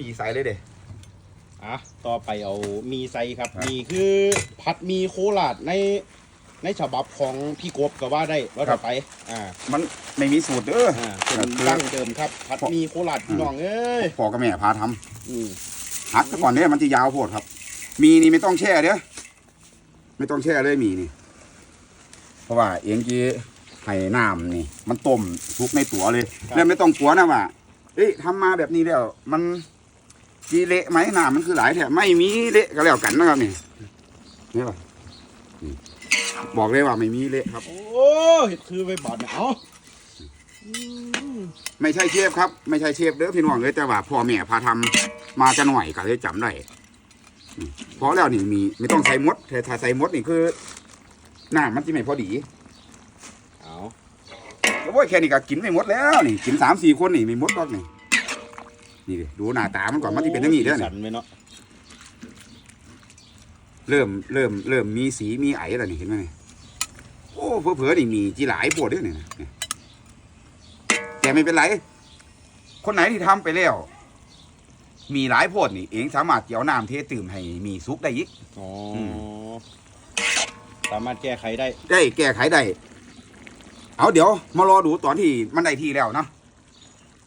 มีใส่เลยเด้อะต่อไปเอามีไซครับครับ มีคือผัดมีโคราชในในฉบับของพี่กบก็ว่าได้ว่าต่อไป อ่ามันไม่มีสูตรเด้ออ่าเป็นครับคือดั้งเดิมครับ ผัดมีโคราชพี่น้องเอ้ยพ่อกับแม่พาทำอืมหักซะก่อนเนี่ยมันจะยาวโพดครับ มีนี่ไม่ต้องแช่เด้อไม่ต้องแช่เลยมีนี่ เพราะว่าเองจีให้น้ำนี่ มันต้มทุกในตัวเลย แล้วไม่ต้องกลัวนะว่าเอ้ยทำมาแบบนี้แล้วมัน จีเละไหมน้ำมันคือหลายแถบไม่มีเละก็แล้วกันนะครับนี่เนี่ยป่ะนี่บอกเลยว่าไม่มีเละครับ โอ้เห็ดคือไปบาดเนี่ยเอาอืมไม่ใช่เชฟครับ ไม่ใช่เชฟเด้อพี่น้องเลยแต่ว่าพ่อแม่พาทำมาจะหน่อยก็เลยจำได้อืมเพราะแล้วนี่มีไม่ต้องใส่มดแต่ถ้าใส่มดนี่คือน้ำมันจะไม่พอดีเอาโอ้ยแค่นี้ก็กินไม่หมดแล้วนี่กินสามสี่คนนี่ไม่หมดหรอกนี่ นี่ดิดูหน้าตามันก่อนมันจะเป็นอย่างนี้เด้อสีนี่สันไว้เนาะเริ่มเริ่มเริ่มมีสีมีไอแล้วนี่เห็นไหมนี่โอ้เผลอๆนี่มีจีหลายปวดด้วยนี่นะนี่แต่ไม่เป็นไร คนไหนที่ทำไปแล้ว มีหลายโพดนี่เองสามารถเกี่ยวน้ำเทตื่มให้มีซุปได้อีก อ๋ออมสามารถแก้ไขได้ได้แก้ไขได้ เอาเดี๋ยวมารอดูตอนที่มันได้ที่แล้วเนาะ